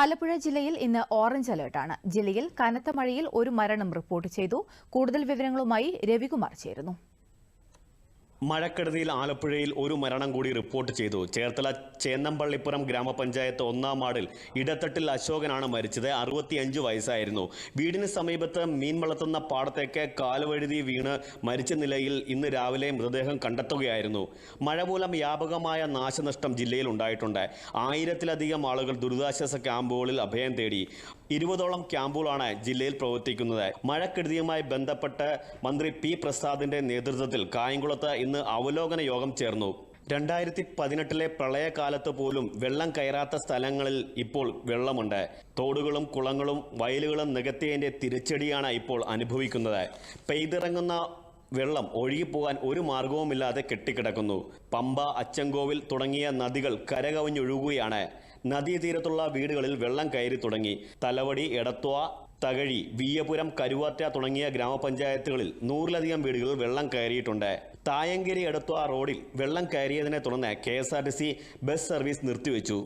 ആലപ്പുഴ ജില്ലയിൽ ഇന്ന് ഓറഞ്ച് അലർട്ടാണ് ജില്ലയിൽ കനത്ത മഴയിൽ ഒരു മരണം റിപ്പോർട്ട് ചെയ്തു. കൂടുതൽ വിവരങ്ങളുമായി രവികുമാർ ചേരുന്നു. മഴക്കെടുതിയിൽ ആലപ്പുഴയിൽ ഒരു മരണം കൂടി റിപ്പോർട്ട് ചെയ്തു. ചേർത്തല ചേന്നമ്പള്ളിപ്പുറം ഗ്രാമപഞ്ചായത്ത് ഒന്നാം വാർഡിൽ ഇടത്തട്ടിൽ അശോകനാണ് മരിച്ചത്. അറുപത്തിയഞ്ച് വയസ്സായിരുന്നു. വീടിന് സമീപത്ത് മീൻ വളർത്തുന്ന പാടത്തേക്ക് കാലുവഴുതി വീണ് മരിച്ച നിലയിൽ ഇന്ന് രാവിലെ മൃതദേഹം കണ്ടെത്തുകയായിരുന്നു. മഴ മൂലം വ്യാപകമായ നാശനഷ്ടം ജില്ലയിൽ ഉണ്ടായിട്ടുണ്ട്. ആയിരത്തിലധികം ആളുകൾ ദുരിതാശ്വാസ ക്യാമ്പുകളിൽ അഭയം തേടി ഇരുപതോളം ക്യാമ്പുകളാണ് ജില്ലയിൽ പ്രവർത്തിക്കുന്നത്. മഴക്കെടുതിയുമായി ബന്ധപ്പെട്ട് മന്ത്രി പി പ്രസാദിന്റെ നേതൃത്വത്തിൽ കായംകുളത്ത് ഇന്ന് അവലോകന യോഗം ചേർന്നു. രണ്ടായിരത്തി പതിനെട്ടിലെ പ്രളയകാലത്ത് പോലും വെള്ളം കയറാത്ത സ്ഥലങ്ങളിൽ ഇപ്പോൾ വെള്ളമുണ്ട്. തോടുകളും കുളങ്ങളും വയലുകളും നികത്തിയതിന്റെ തിരിച്ചടിയാണ് ഇപ്പോൾ അനുഭവിക്കുന്നത്. പെയ്തിറങ്ങുന്ന വെള്ളം ഒഴുകിപ്പോകാൻ ഒരു മാർഗവുമില്ലാതെ കെട്ടിക്കിടക്കുന്നു. പമ്പ അച്ചൻകോവിൽ തുടങ്ങിയ നദികൾ കരകവിഞ്ഞൊഴുകുകയാണ്. നദീതീരത്തുള്ള വീടുകളിൽ വെള്ളം കയറി തുടങ്ങി. തലവടി എടത്വ തകഴി വിയ്യപുരം കരുവാറ്റ തുടങ്ങിയ ഗ്രാമപഞ്ചായത്തുകളിൽ നൂറിലധികം വീടുകൾ വെള്ളം കയറിയിട്ടുണ്ട്. തായങ്കരി എടത്വ റോഡിൽ വെള്ളം കയറിയതിനെ തുടർന്ന് കെ ബസ് സർവീസ് നിർത്തിവെച്ചു.